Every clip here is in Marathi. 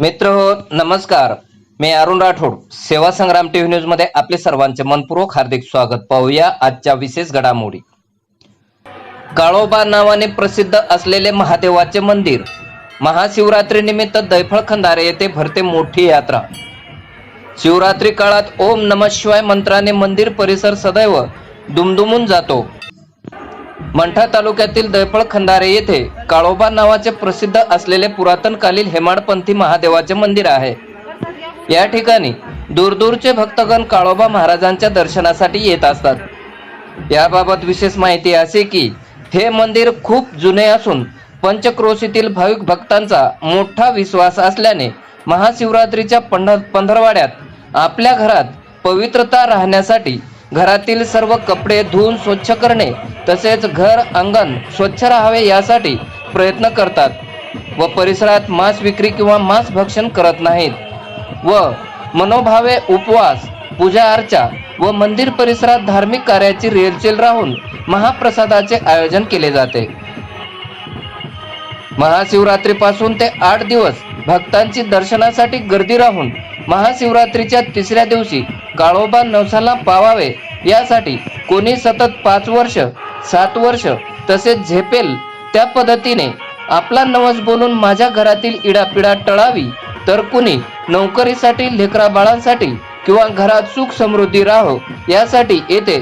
मित्र हो नमस्कार. मी अरुण राठोड. सेवा संग्राम टीव्ही न्यूजमध्ये आपले सर्वांचे मनपूर्वक हार्दिक स्वागत. पाहूया आजच्या विशेष घडामोडी. काळोबा नावाने प्रसिद्ध असलेले महादेवाचे मंदिर. महाशिवरात्री निमित्त दैफळ खंदारे येथे भरते मोठी यात्रा. शिवरात्री काळात ओम नम शिवाय मंत्राने मंदिर परिसर सदैव दुमदुमून जातो. मंठा तालुक्यातील दैफळ खंदारे येथे काळोबा नावाचे प्रसिद्ध असलेले पुरातनकालीन हेमाडपंथी महादेवाचे मंदिर आहे. या ठिकाणी दूरदूरचे भक्तगण काळोबा महाराजांच्या दर्शनासाठी येत असतात. याबाबत विशेष माहिती असे की हे मंदिर खूप जुने असून पंचक्रोशीतील भाविक भक्तांचा मोठा विश्वास असल्याने महाशिवरात्रीच्या पंढ पंधरवाड्यात आपल्या घरात पवित्रता राहण्यासाठी घरातील सर्व कपडे धुवून स्वच्छ करणे तसेच घर अंगण स्वच्छ राहावे यासाठी प्रयत्न करतात व परिसरात मांस विक्री किंवा मांस भक्षण करत नाहीत. व मनोभावे उपवास पूजा अर्चा व मंदिर परिसरात धार्मिक कार्याची रेलचेल राहून महाप्रसादाचे आयोजन केले जाते. महाशिवरात्रीपासून ते आठ दिवस भक्तांची दर्शनासाठी गर्दी राहून महाशिवरात्रीच्या तिसऱ्या दिवशी काळोबा नवसाला पावावे यासाठी कोणी सतत पाच वर्ष सात वर्ष तसेच झेपेल त्या पद्धतीने आपला नवस बोलून माझ्या घरातील इडापिडा टळावी. तर कुणी नोकरीसाठी लेकरा बाळांसाठी किंवा घरात सुख समृद्धी राहो यासाठी येथे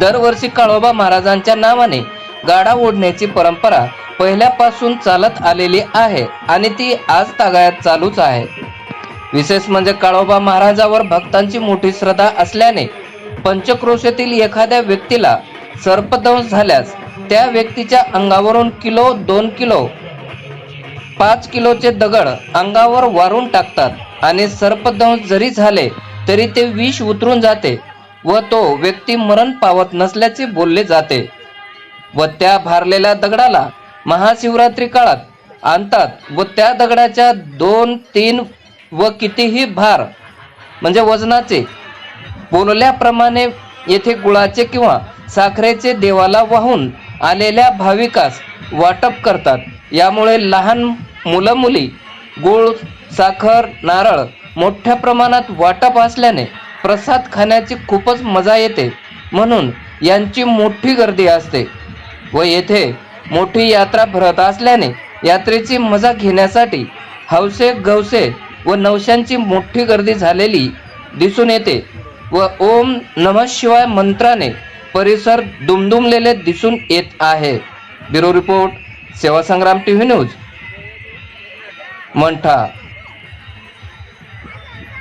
दरवर्षी काळोबा महाराजांच्या नावाने गाडा ओढण्याची परंपरा पहिल्यापासून चालत आलेली आहे आणि ती आज तागायत चालूच आहे. विशेष म्हणजे काळोबा महाराजावर भक्तांची मोठी श्रद्धा असल्याने पंचक्रोशेतील एखाद्या व्यक्तीला सर्पदंश झाल्यास त्या व्यक्तीच्या अंगावरून किलो दोन किलो पाच किलोचे दगड अंगावर वारून टाकतात आणि सर्पदंश जरी झाले तरी ते विष उतरून जाते व तो व्यक्ती मरण पावत नसल्याचे बोलले जाते व त्या भारलेल्या दगडाला महाशिवरात्री काळात आणतात व त्या दगडाच्या दोन तीन व कितीही भार म्हणजे वजनाचे बोलल्याप्रमाणे येथे गुळाचे किंवा साखरेचे देवाला वाहून आलेल्या भाविकास वाटप करतात. यामुळे लहान मुलं मुली गुळ साखर नारळ मोठ्या प्रमाणात वाटप असल्याने प्रसाद खाण्याची खूपच मजा येते. म्हणून यांची मोठी गर्दी असते व येथे मोठी यात्रा भरत असल्याने यात्रेची मजा घेण्यासाठी हौसे गवसे व नवशांची मोठी गर्दी झालेली दिसून येते व ओम नमः शिवाय मंत्राने परिसर दुमदुमलेले दिसून येत आहे. ब्युरो रिपोर्ट सेवा संग्राम टीव्ही न्यूज मंठा.